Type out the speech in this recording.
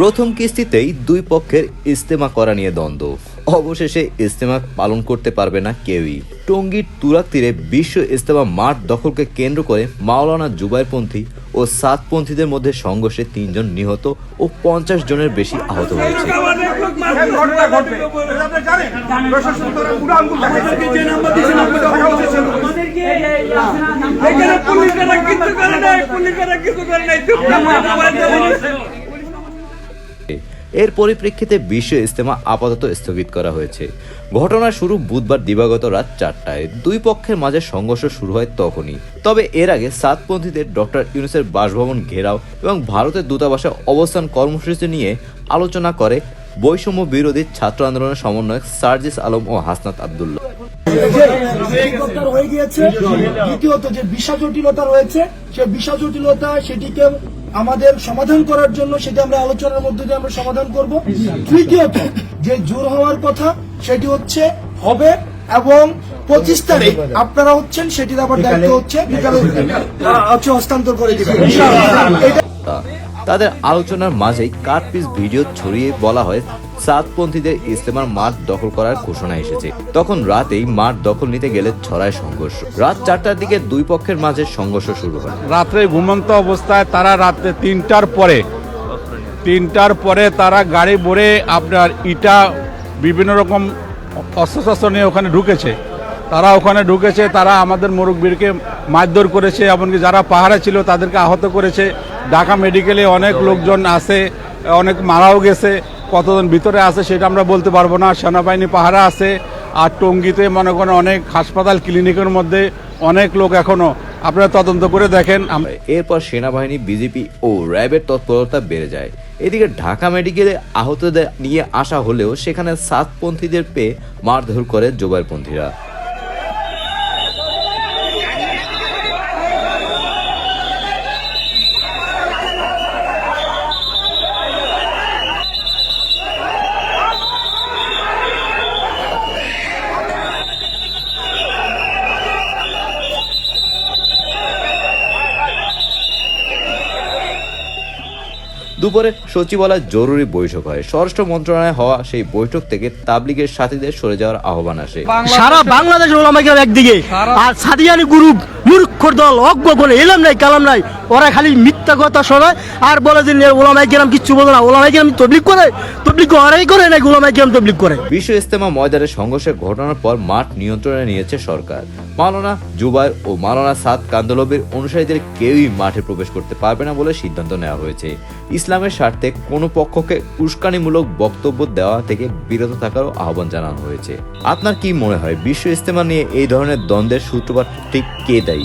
প্রথম কিস্তিতেই দুই পক্ষের ইস্তেমা করা নিয়ে দ্বন্দ্ব। অবশেষে ইস্তেমা পালন করতে পারবে না কেউই। টঙ্গীর তুরাক তীরে বিশ্ব ইস্তেমা মাঠ দখলকে কেন্দ্র করে মাওলানা জুবাইরপন্থী ও সাতপন্থীদের মধ্যে সংঘর্ষে তিনজন নিহত ও পঞ্চাশ জনের বেশি আহত হয়েছে। এর পরিপ্রেক্ষিতে বিশ্ব ইজতেমা আপাতত স্থগিত করা হয়েছে। ঘটনা শুরু বুধবার দিবাগত রাত চারটায়। দুই পক্ষের মাঝে সংঘর্ষ শুরু হয় তখনই। তবে এর আগে সাতপন্থীদের ডক্টর ইউনুসের বাসভবন ঘেরাও এবং ভারতের দূতাবাসে অবস্থান কর্মসূচি নিয়ে আলোচনা করে বৈষম্য বিরোধী ছাত্র আন্দোলনের সমন্বয়ক সার্জিস আলম ও হাসনাত আবদুল্লাহ। হয়ে গিয়েছে। দ্বিতীয়ত যে বিষা জটিলতা রয়েছে, সে বিষা জটিলতা সেটিকে আমাদের সমাধান করার জন্য সেটা আমরা আলোচনার মধ্যে দিয়ে আমরা সমাধান করব। তৃতীয়ত যে জোর হওয়ার কথা সেটি হচ্ছে হবে এবং পঁচিশ তারিখ আপনারা হচ্ছেন সেটির আবার দায়িত্ব হচ্ছে হচ্ছে হস্তান্তর করে দিবেন। এটা তাদের আলোচনার মাঝেই কাটপিস ভিডিও ছড়িয়ে বলা হয়, সাতপন্থীদের ইস্তেমার মাঠ দখল করার ঘোষণা এসেছে। তখন রাতেই মাঠ দখল নিতে গেলে ছড়ায় সংঘর্ষ। রাত চারটার দিকে দুই পক্ষের মাঝে সংঘর্ষ শুরু হয়। রাত্রে ঘুমন্ত অবস্থায় তারা রাত্রে তিনটার পরে তিনটার পরে তারা গাড়ি ভরে আপনার ইটা বিভিন্ন রকম অস্ত্রশস্ত্র নিয়ে ওখানে ঢুকেছে। তারা ওখানে ঢুকেছে, তারা আমাদের মুরব্বীরকে মারধর করেছে, এমনকি যারা পাহাড়ে ছিল তাদেরকে আহত করেছে। ঢাকা মেডিকেলে অনেক লোকজন আছে, অনেক মারাও গেছে, কতজন ভিতরে আছে সেটা আমরা বলতে পারব না। সেনাবাহিনী পাহারা আছে, আর টঙ্গিতে মনে করেন অনেক হাসপাতাল, ক্লিনিকের মধ্যে অনেক লোক এখনও। আপনারা তদন্ত করে দেখেন। এরপর সেনাবাহিনী, বিজেপি ও র্যাবের তৎপরতা বেড়ে যায়। এদিকে ঢাকা মেডিকেলে আহতদের নিয়ে আসা হলেও সেখানে সাতপন্থীদের পেয়ে মারধর করে জোবাইরপন্থীরা দুপুরে সচিবালয় জরুরি বৈঠক হয়। স্বরাষ্ট্র মন্ত্রণালয়ে হওয়া সেই বৈঠক থেকে তাবলিগের সাথীদের সরে যাওয়ার আহ্বান আসে। সারা বাংলাদেশ ওলামাইকের একদিকে। আর সাদিয়ানি গ্রুপ মূর্খর দল, অজ্ঞ বলে এলাম নাই, কালাম নাই। ওরা খালি মিথ্যা কথা শোনায় আর বলে যে ওলামাই কেরাম কিচ্ছু বলে না। ওলামাই কেরাম তবলিক করে? তবলিক ওরাই করে নাকি ওলামাই কেরাম তবলিক করে? বিশ্ব ইস্তেমা ময়দানে সংঘর্ষের ঘটনার পর মাঠ নিয়ন্ত্রণে নিয়েছে সরকার। মাওলানা জুবাইর ও মাওলানা সাদ কান্দলবের অনুসারীদের কেউই মাঠে প্রবেশ করতে পারবে না বলে সিদ্ধান্ত নেওয়া হয়েছে। ইসলামের স্বার্থে কোনো পক্ষকে উস্কানিমূলক বক্তব্য দেওয়া থেকে বিরত থাকারও আহ্বান জানানো হয়েছে। আপনার কি মনে হয়, বিশ্ব ইস্তেমা নিয়ে এই ধরনের দ্বন্দ্বের সূত্রপাত ঠিক কে দায়ী?